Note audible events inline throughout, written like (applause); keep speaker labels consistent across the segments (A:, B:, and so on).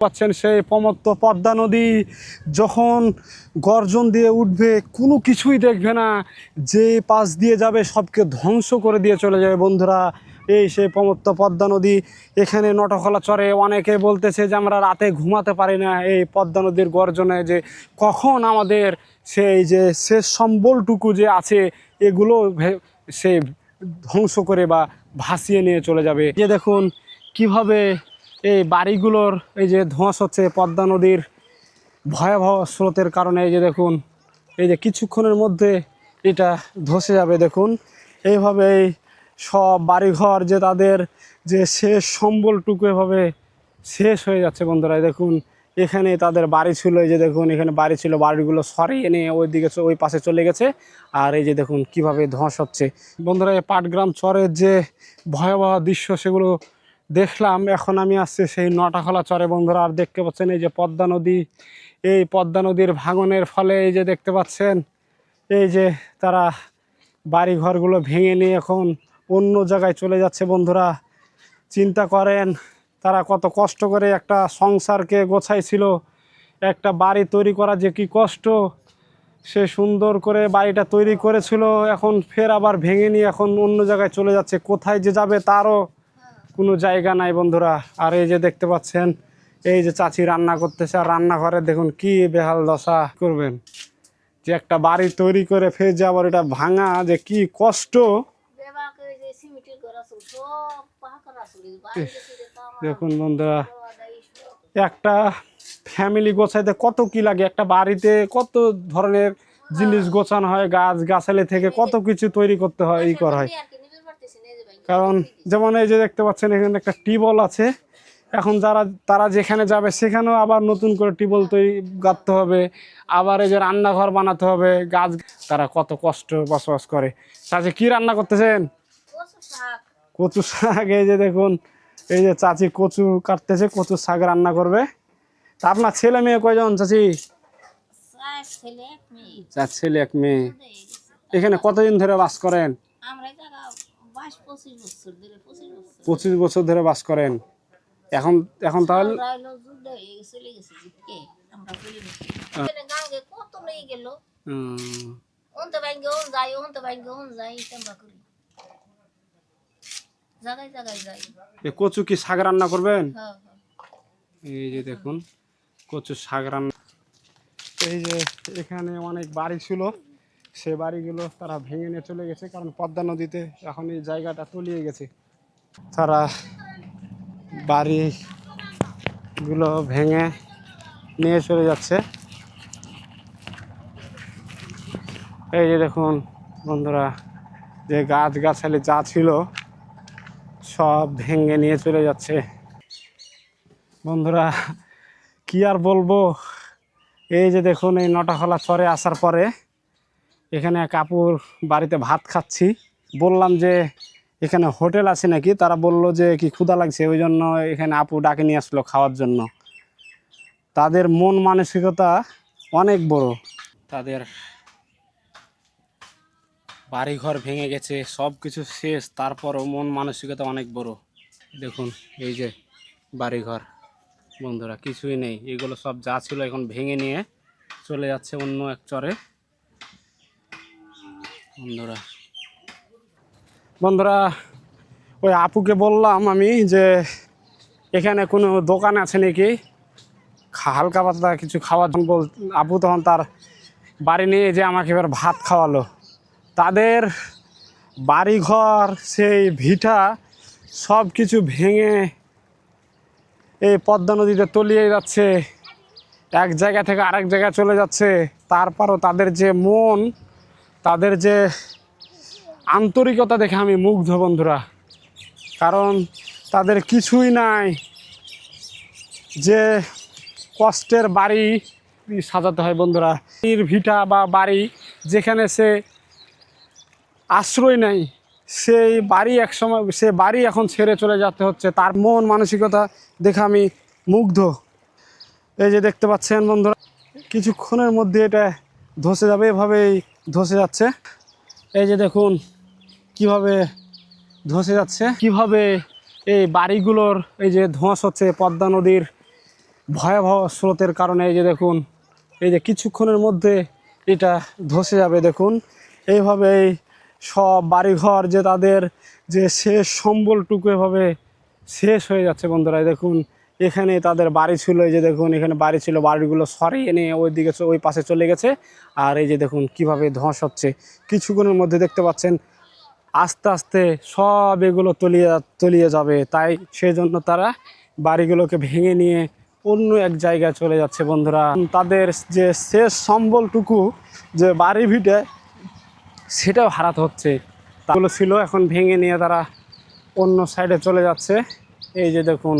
A: পাচ্ছেন সেই প্রমত্ত পদ্মা নদী। যখন গর্জন দিয়ে উঠবে, কোনো কিছুই দেখবে না। যে পাশ দিয়ে যাবে, সবকে ধ্বংস করে দিয়ে চলে যাবে বন্ধুরা। এই সেই প্রমত্ত পদ্মা নদী। এখানে নটখলা চরে অনেকে বলতেছে যে, আমরা রাতে ঘুমাতে পারি না। এই পদ্মা নদীর গর্জনে যে কখন আমাদের সেই যে শেষ সম্বলটুকু যে আছে, এগুলো সে ধ্বংস করে বা ভাসিয়ে নিয়ে চলে যাবে। যে দেখুন, কীভাবে এই বাড়িগুলোর এই যে ধোঁয়াশ হচ্ছে পদ্মা নদীর ভয়াবহ স্রোতের কারণে, এই যে দেখুন, এই যে কিছুক্ষণের মধ্যে এটা ধসে যাবে, দেখুন। এইভাবে এই সব বাড়িঘর যে তাদের যে শেষ সম্বলটুকু এভাবে শেষ হয়ে যাচ্ছে বন্ধুরা দেখুন। এখানে তাদের বাড়ি ছিল, এই যে দেখুন, এখানে বাড়ি ছিল, বাড়িগুলো সরিয়ে নিয়ে ওই দিকে ওই পাশে চলে গেছে। আর এই যে দেখুন, কীভাবে ধস হচ্ছে। বন্ধুরা, এই পাটগ্রাম চরের যে ভয়াবহ দৃশ্য, সেগুলো দেখলাম, এখন আমি আসছি সেই নটাখলা চরে বন্ধুরা। আর দেখতে পাচ্ছেন এই যে পদ্মা নদী। এই পদ্মা নদীর ভাঙনের ফলে এই যে দেখতে পাচ্ছেন, এই যে তারা বাড়ি ঘরগুলো ভেঙে নিয়ে এখন অন্য জায়গায় চলে যাচ্ছে বন্ধুরা। চিন্তা করেন, তারা কত কষ্ট করে একটা সংসারকে গোছাইছিল। একটা বাড়ি তৈরি করা যে কি কষ্ট। সে সুন্দর করে বাড়িটা তৈরি করেছিল, এখন ফের আবার ভেঙে নিয়ে এখন অন্য জায়গায় চলে যাচ্ছে। কোথায় যে যাবে তারও কোনো জায়গা নাই বন্ধুরা। আর এই যে দেখতে পাচ্ছেন, এই যে চাচি রান্না করতেছে। আর রান্নাঘরে দেখুন কি বেহাল দশা করবেন। যে একটা বাড়ি তৈরি করে ফের যে আবার এটা ভাঙা, যে কি কষ্ট। দেখুন বন্ধুরা। একটা ফ্যামিলি গোছাইতে কত কি লাগে? একটা বাড়িতে কত ধরনের জিনিস গোছানো হয়? গাছ, গাছালি থেকে কত কিছু তৈরি করতে হয়, ই করা হয়। কারণ যেমন এই যে দেখতে পাচ্ছেন এখানে একটা টিবল আছে। এখন যারা তারা যেখানে যাবে সেখানেও আবার নতুন করে টিবল তৈরি গাঁথতে হবে। আবার এই যে রান্নাঘর বানাতে হবে গাছ তারা কত কষ্ট বসবাস করে। চাচি কি রান্না করতেছেন?
B: কচু শাক।
A: এই যে দেখুন এই যে চাচি কচু কাটতেছে কচু শাক রান্না করবে। তা আপনার ছেলে মেয়ে কয়জন চাচি?
B: চার ছেলে এক মেয়ে।
A: ছেলে এক মেয়ে। এখানে কতদিন ধরে বাস করেন?
B: আমরা পঁচিশ বছর ধরে
A: বাস করেন। এখন এখন তাহলে কচু কি শাক রান্না করবেন?
B: হ্যাঁ হ্যাঁ।
A: এই যে দেখুন কচু শাক রান্না এই যে এখানে অনেক বাড়ি ছিল। সে বাড়িগুলো তারা ভেঙে নিয়ে চলে গেছে, কারণ পদ্মা নদীতে এখন এই জায়গাটা তলিয়ে গেছে। তারা বাড়িগুলো ভেঙে নিয়ে চলে যাচ্ছে। এই যে দেখুন বন্ধুরা, যে গাছ গাছালি যা ছিল সব ভেঙে নিয়ে চলে যাচ্ছে। বন্ধুরা, কি আর বলব? এই যে দেখুন, এই নটাখলা চরে আসার পরে এখানে এক আপুর বাড়িতে ভাত খাচ্ছি। বললাম যে, এখানে হোটেল আছে নাকি? তারা বলল যে, কি ক্ষুধা লাগছে? ওই জন্য এখানে আপু ডাকে নিয়ে আসলো খাওয়ার জন্য। তাদের মন মানসিকতা অনেক বড়। তাদের বাড়িঘর ভেঙে গেছে সব কিছু শেষ, তারপরও মন মানসিকতা অনেক বড়। দেখুন, এই যে বাড়িঘর। বন্ধুরা, কিছুই নেই। এগুলো সব যা ছিল এখন ভেঙে নিয়ে চলে যাচ্ছে অন্য এক চরে। বন্ধুরা। বন্ধুরা, ওই আপুকে বললাম আমি যে, এখানে কোনো দোকান আছে নাকি? হালকা পাতলা কিছু খাওয়ার জন্য বল, আপু তখন তার বাড়ি নিয়ে যে আমাকে এবার ভাত খাওয়ালো। তাদের বাড়িঘর, সেই ভিটা সব কিছু ভেঙে এই পদ্মা নদীতে তলিয়ে যাচ্ছে। এক জায়গা থেকে আরেক জায়গায় চলে যাচ্ছে। তারপরও তাদের যে মন তাদের যে আন্তরিকতা দেখে আমি মুগ্ধ, বন্ধুরা। কারণ তাদের কিছুই নাই যে কষ্টের বাড়ি সাজাতে হয়, বন্ধুরা। ভিটা বা বাড়ি যেখানে সে আশ্রয় নেই সেই বাড়ি এক সময় সে বাড়ি এখন ছেড়ে চলে যেতে হচ্ছে। তার মন মানসিকতা দেখে আমি মুগ্ধ। এই যে দেখতে পাচ্ছেন, বন্ধুরা, কিছুক্ষণের মধ্যে এটা ধসে যাবে। এভাবেই ধসে যাচ্ছে। এই যে দেখুন, কীভাবে ধসে যাচ্ছে, কীভাবে এই বাড়িগুলোর এই যে ধস হচ্ছে পদ্মা নদীর ভয়াবহ স্রোতের কারণে, এই যে দেখুন, এই যে কিছুক্ষণের মধ্যে এটা ধসে যাবে, দেখুন। এইভাবেই সব বাড়িঘর যে তাদের যে শেষ সম্বলটুকু এভাবে শেষ হয়ে যাচ্ছে বন্ধুরা দেখুন। এখানে তাদের বাড়ি ছিল, এই যে দেখুন, এখানে বাড়ি ছিল, বাড়িগুলো সরিয়ে নিয়ে ওই দিকে ওই পাশে চলে গেছে। আর এই যে দেখুন, কীভাবে ধস হচ্ছে কিছুক্ষণের মধ্যে দেখতে পাচ্ছেন, আস্তে আস্তে সব এগুলো তলিয়ে তলিয়ে যাবে। তাই সেজন্য তারা বাড়িগুলোকে ভেঙে নিয়ে অন্য এক জায়গায় চলে যাচ্ছে, বন্ধুরা। তাদের যে শেষ সম্বলটুকু যে বাড়ি ভিটে, সেটাও হারাতে হচ্ছে। তাগুলো ছিল, এখন ভেঙে নিয়ে তারা অন্য সাইডে চলে যাচ্ছে। এই যে দেখুন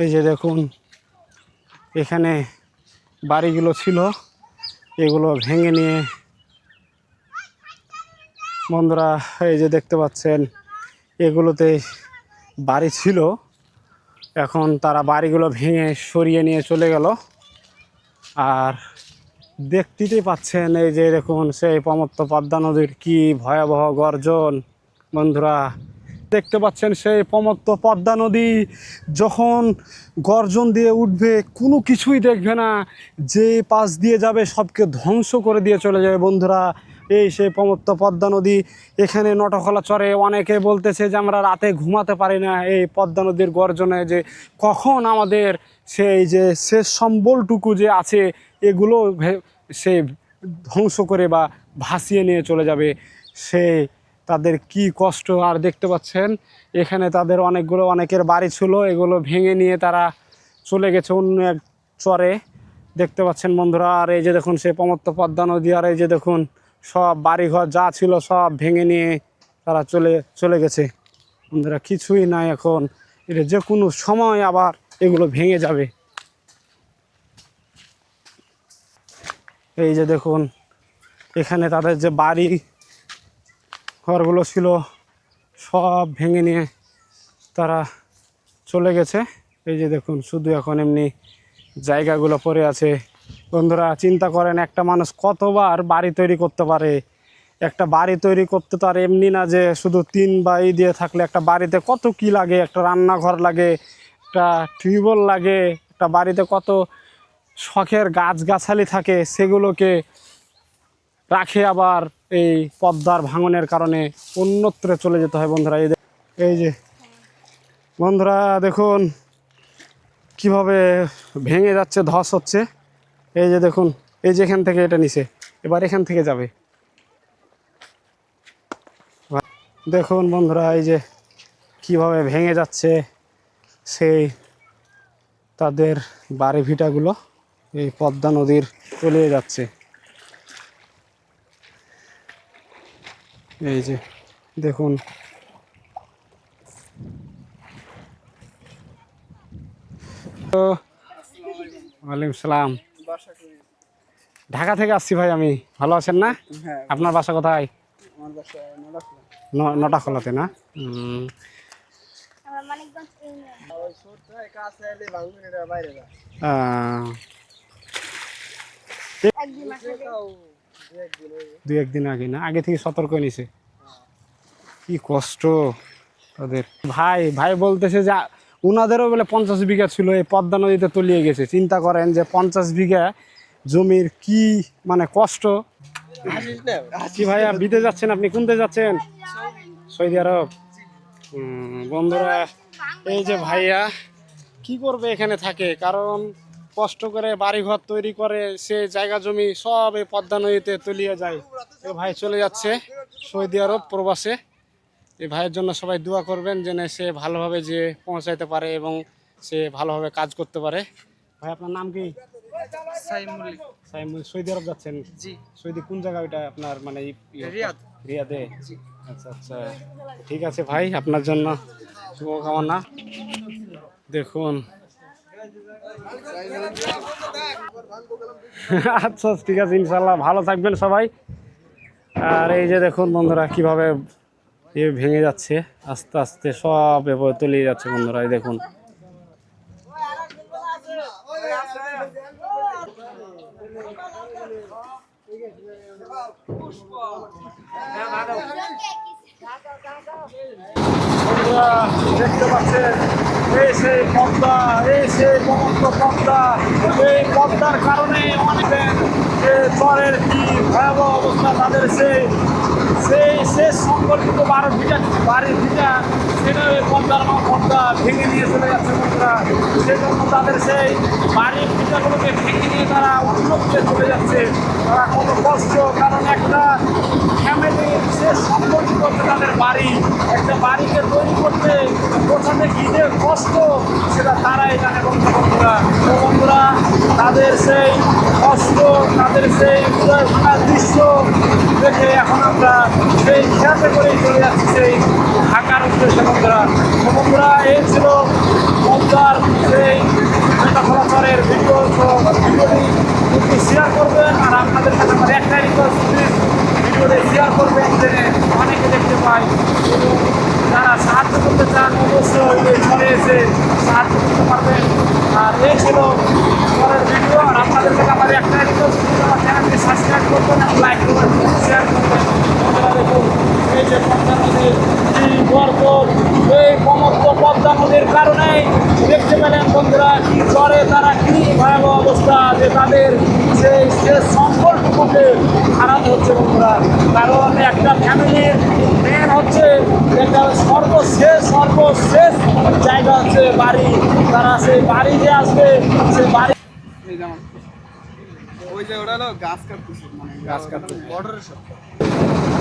A: এই যে দেখুন, এখানে বাড়িগুলো ছিল, এগুলো ভেঙে নিয়ে বন্ধুরা, এই যে দেখতে পাচ্ছেন, এগুলোতে বাড়ি ছিল। এখন তারা বাড়িগুলো ভেঙে সরিয়ে নিয়ে চলে গেল। আর দেখতেই পাচ্ছেন, এই যে দেখুন, সেই প্রমত্ত পদ্মা নদীর কী ভয়াবহ গর্জন। বন্ধুরা দেখতে পাচ্ছেন সেই প্রমত্ত পদ্মা নদী। যখন গর্জন দিয়ে উঠবে, কোনো কিছুই দেখবে না। যে পাশ দিয়ে যাবে, সবকে ধ্বংস করে দিয়ে চলে যাবে বন্ধুরা। এই সেই প্রমত্ত পদ্মা নদী। এখানে নটখলা চরে অনেকে বলতেছে যে, আমরা রাতে ঘুমাতে পারি না। এই পদ্মা নদীর গর্জনে যে কখন আমাদের সেই যে শেষ সম্বলটুকু যে আছে, এগুলো সে ধ্বংস করে বা ভাসিয়ে নিয়ে চলে যাবে। সে তাদের কি কষ্ট আর দেখতে পাচ্ছেন? এখানে তাদের অনেকগুলো অনেকের বাড়ি ছিল, এগুলো ভেঙে নিয়ে তারা চলে গেছে অন্য এক চরে। দেখতে পাচ্ছেন বন্ধুরা, আর এই যে দেখুন সে প্রমত্ত পদ্মা নদী, আর এই যে দেখুন, সব বাড়িঘর যা ছিল সব ভেঙে নিয়ে তারা চলে চলে গেছে। বন্ধুরা, কিছুই নাই এখন। এটা যে কোনো সময় আবার এগুলো ভেঙে যাবে। এই যে দেখুন, এখানে তাদের যে বাড়ি ঘরগুলো ছিল সব ভেঙে নিয়ে তারা চলে গেছে। এই যে দেখুন, শুধু এখন এমনি জায়গাগুলো পড়ে আছে। বন্ধুরা, চিন্তা করেন, একটা মানুষ কতবার বাড়ি তৈরি করতে পারে? একটা বাড়ি তৈরি করতে তো আর এমনি না যে শুধু তিন বাই দিয়ে থাকলে একটা বাড়িতে কত কি লাগে, একটা রান্নাঘর লাগে, একটা টিউবওয়েল লাগে, একটা বাড়িতে কত শখের গাছগাছালি থাকে, সেগুলোকে রাখে আবার এই পদ্মার ভাঙনের কারণে অন্যত্রে চলে যেতে হয় বন্ধুরা। এই এই যে, বন্ধুরা দেখুন কীভাবে ভেঙে যাচ্ছে, ধস হচ্ছে। এই যে দেখুন, এই যে এখান থেকে এটা নিচে, এবার এখান থেকে যাবে। দেখুন বন্ধুরা, এই যে কীভাবে ভেঙে যাচ্ছে সেই তাদের বাড়ি ভিটাগুলো, এই পদ্মা নদীর তলিয়ে যাচ্ছে। এই যে দেখুন। তো ওয়ালাইকুম সালাম। ঢাকা থেকে আসছি ভাই আমি। ভালো আছেন না?
C: হ্যাঁ
A: আপনার বাসা কোথায়?
C: আমার বাসায় নলাখলা।
A: ন-
C: বাইরে দু একদিন
A: আগে না, আগে থেকে সতর্ক নিছে। কি কষ্ট তাদের। ভাই ভাই বলতেছে যে, উনাদেরও বলে পঞ্চাশ বিঘা ছিল, এই পদ্মা নদীতে তলিয়ে গেছে। চিন্তা করেন যে, পঞ্চাশ বিঘা জমির কি মানে কষ্ট? কি ভাইয়া, বিদেশ যাচ্ছেন আপনি? কোনতে যাচ্ছেন? Saudi Arab. বন্ধুরা, এই যে ভাইয়া, কি করবে এখানে থাকে? কারণ কষ্ট করে বাড়িঘর তৈরি করে সে জায়গা জমি সব এই পদ্মা নদীতে তলিয়ে যায়। এ ভাই চলে যাচ্ছে সৌদি আরব প্রবাসে। এই ভাইয়ের জন্য সবাই দোয়া করবেন যেন সে ভালোভাবে যে পৌঁছাইতে পারে এবং সে ভালোভাবে কাজ করতে পারে। ভাই আপনার নাম কি? সৌদি আরব যাচ্ছেন?
C: জি।
A: সৌদি কোন জায়গা ওইটা আপনার মানে।
C: রিয়াদে।
A: আচ্ছা আচ্ছা। ঠিক আছে ভাই আপনার জন্য শুভকামনা। দেখুন (laughs) আচ্ছা ঠিক আছে ইনশাল্লাহ ভালো থাকবেন সবাই। আর এই যে দেখুন বন্ধুরা, কীভাবে এ ভেঙে যাচ্ছে, আস্তে আস্তে সব এভাবে তলিয়ে যাচ্ছে বন্ধুরা, এই দেখুন। বন্ধুরা, দেখতে পাচ্ছেন, এই সেই পদ্মা, এই সেই সমস্ত পদ্মা, এই পদ্মার কারণে অনেক যে চরের কি ভয়াবহ অবস্থা, তাদের সেই সেই শেষ সংগঠিত বারো ভিটা বাড়ি ভিটা সেটা ওই পদ্মার পদ্মা ভেঙে নিয়ে চলে যাচ্ছে বন্ধুরা। সেজন্য তাদের সেই বাড়ির ভিটাগুলোকে ভেঙে নিয়ে তারা অন্যত্রে চলে যাচ্ছে। তারা কত কষ্ট, কারণ একটা ফ্যামিলি শেষ সংগঠিত তাদের বাড়ি, একটা বাড়িকে তৈরি করতে কোথাতে কী যে কষ্ট সেটা তারাই জানে বন্ধু বন্ধুরা বন্ধুরা, তাদের সেই কষ্ট, তাদের সেই হৃদয় ভাঙার দৃশ্য দেখে এখন আমরা সেই খেয়াতে করেই চলে যাচ্ছি সেই ঢাকার উদ্দেশ্যে বন্ধুরা। বন্ধুরা, এই ছিল পদ্মার সেই মেটাফলাচরের ভিডিও ভিডিওটি শেয়ার করবেন আর আপনাদের কাছে আমার একটাই রিকোয়েস্ট প্লিজ শেয়ার দেখতে পাই। এবং সাহায্য করতে চান, অবশ্যই এই সাহায্য করতে পারবেন। আর এই ছিল আর আপনাদের থেকে আমার একটাই রিকোয়েস্ট আমার চ্যানেলটি সাবস্ক্রাইব করবেন লাইক করবেন শেয়ার করবেন। এই যে পদ্মা নদীর কি গর্ব এই সমস্ত পদ্মা নদীর কারণেই দেখতে পেলেন বন্ধুরা কি চরে তারা কি ভয়াবহ অবস্থা যে তাদের সেই শেষ সম্পর্কটুকুকে হারাতে হচ্ছে বন্ধুরা কারণ একটা ফ্যামিলির মেন হচ্ছে একটা সর্বশেষ সর্বশেষ জায়গা হচ্ছে বাড়ি তারা সেই বাড়ি যে আসবে সেই বাড়ি
C: ওই যে ওটা হলো গাছ কাটতেছে মানে গাছ কাটতে বর্ডারের সাথে